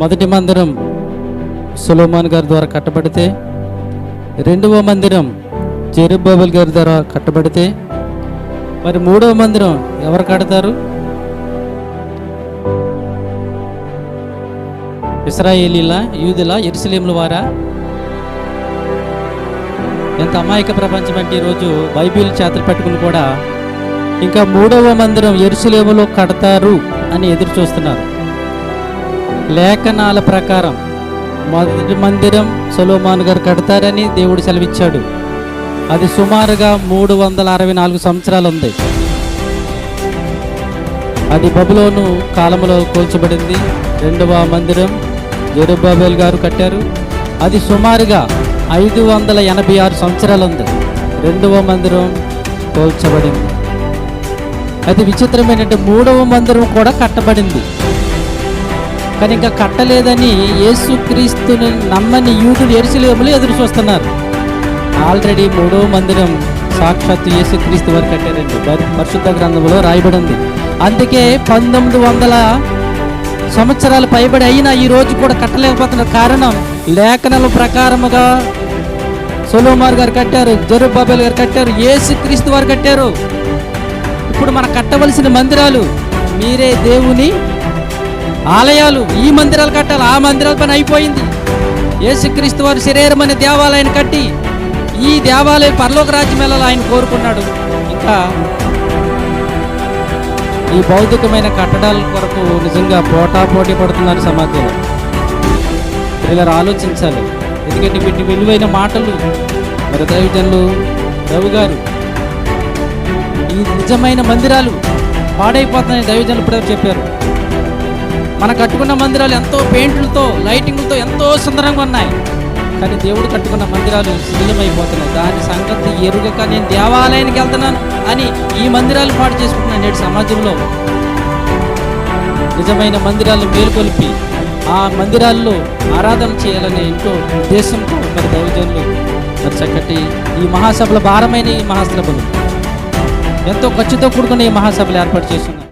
మొదటి మందిరం సులోమాన్ గారి ద్వారా కట్టబడితే రెండవ మందిరం జెరుబాబుల్ గారి ద్వారా కట్టబడితే మరి మూడవ మందిరం ఎవరు కడతారు? ఇస్రాయేలీల యూదుల ఎరుసలేముల వారా? ఎంత అమాయక ప్రపంచం అంటే ఈరోజు బైబిల్ చేతులు పెట్టుకుని కూడా ఇంకా మూడవ మందిరం ఎరుసలేములో కడతారు అని ఎదురు చూస్తున్నారు. లేఖనాల ప్రకారం మొదటి మందిరం సొలోమాన్ గారు కడతారని దేవుడు సెలవిచ్చాడు. అది సుమారుగా మూడు వందల అరవై నాలుగు సంవత్సరాలు ఉంది అది బబులోను కాలంలో కూల్చబడింది. రెండవ మందిరం జరుబాబేల్ గారు కట్టారు. అది సుమారుగా ఐదు వందల ఎనభై ఆరు సంవత్సరాలు ఉంది రెండవ మందిరం కూల్చబడింది. అది విచిత్రమైనట్టు మూడవ మందిరం కూడా కట్టబడింది. కానీ ఇంకా కట్టలేదని యేసుక్రీస్తుని నమ్మని యూదులు ఎరుసలేములు ఎదురు చూస్తున్నారు. ఆల్రెడీ మూడో మందిరం సాక్షాత్తు యేసుక్రీస్తు వారు కట్టారండి. పరిశుద్ధ గ్రంథంలో రాయబడింది. అందుకే పంతొమ్మిది వందల సంవత్సరాలు పైబడి అయినా ఈ రోజు కూడా కట్టలేకపోతున్న కారణం లేఖనాల ప్రకారముగా సొలోమార్ గారు కట్టారు జరుబాబేల్ గారు కట్టారు యేసుక్రీస్తు వారు కట్టారు. ఇప్పుడు మనం కట్టవలసిన మందిరాలు మీరే దేవుని ఆలయాలు ఈ మందిరాలు కట్టాలి ఆ మందిరాల పని అయిపోయింది. యేసుక్రీస్తు వారి శరీరం అనే దేవాలయాన్ని కట్టి ఈ దేవాలయం పరలోక రాజ్యం వెళ్ళాలి ఆయన కోరుకున్నాడు. ఇంకా ఈ భౌతికమైన కట్టడాల కొరకు నిజంగా పోటా పోటీ పడుతున్నారు సమాజంలో. పిల్లలు ఆలోచించాలి. ఎందుకంటే వీటి విలువైన మాటలు మరి దైవజనులు రవి గారు ఈ నిజమైన మందిరాలు పాడైపోతున్నాయని దైవజనులు ఇప్పుడు చెప్పారు. మన కట్టుకున్న మందిరాలు ఎంతో పెయింట్లతో లైటింగ్లతో ఎంతో సుందరంగా ఉన్నాయి. కానీ దేవుడు కట్టుకున్న మందిరాలు శిథిలమైపోతున్నాయి. దాని సంగతి ఎరుగక నేను దేవాలయానికి వెళ్తున్నాను అని ఈ మందిరాలు పాటు చేసుకుంటున్నాను నేటి సమాజంలో. నిజమైన మందిరాలను మేలుకొల్పి ఆ మందిరాల్లో ఆరాధన చేయాలనే ఎంతో ఉద్దేశంతో మరి దైవజనులు మరి చక్కటి ఈ మహాసభల భారమైన ఈ మహాసభలు. ఎంతో ఖర్చుతో కూడుకున్న ఈ మహాసభలు ఏర్పాటు చేస్తున్నారు.